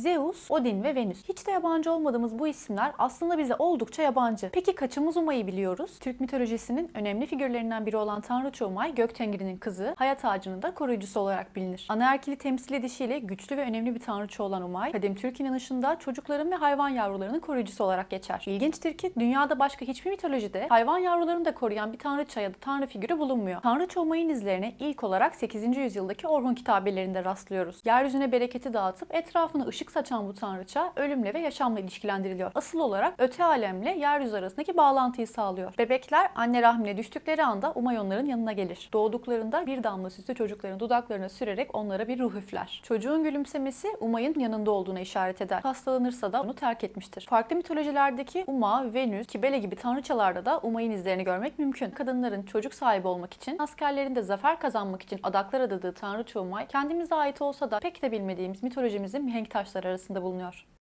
Zeus, Odin ve Venüs. Hiç de yabancı olmadığımız bu isimler aslında bize oldukça yabancı. Peki kaçımız Umay'ı biliyoruz? Türk mitolojisinin önemli figürlerinden biri olan tanrıça Umay, gök tengrinin kızı, hayat ağacının da koruyucusu olarak bilinir. Anaerkili temsil edişiyle güçlü ve önemli bir tanrıça olan Umay, kadim Türk inanışında çocukların ve hayvan yavrularının koruyucusu olarak geçer. İlginçtir ki dünyada başka hiçbir mitolojide hayvan yavrularını da koruyan bir tanrıça ya da tanrı figürü bulunmuyor. Tanrıça Umay'ın izlerine ilk olarak 8. yüzyıldaki Orhun kitabelerinde rastlıyoruz. Yeryüzüne bereketi dağıtıp etrafına ışık saçan bu tanrıça ölümle ve yaşamla ilişkilendiriliyor. Asıl olarak öte alemle yeryüzü arasındaki bağlantıyı sağlıyor. Bebekler anne rahmine düştükleri anda Umay onların yanına gelir. Doğduklarında bir damla sütü çocukların dudaklarına sürerek onlara bir ruh üfler. Çocuğun gülümsemesi Umay'ın yanında olduğuna işaret eder. Hastalanırsa da onu terk etmiştir. Farklı mitolojilerdeki Uma, Venüs, Kibele gibi tanrıçalarda da Umay'ın izlerini görmek mümkün. Kadınların çocuk sahibi olmak için, askerlerin de zafer kazanmak için adaklar adadığı tanrıça Umay, kendimize ait olsa da pek de bilmediğimiz mitolojimizin mihenk taşları arasında bulunuyor.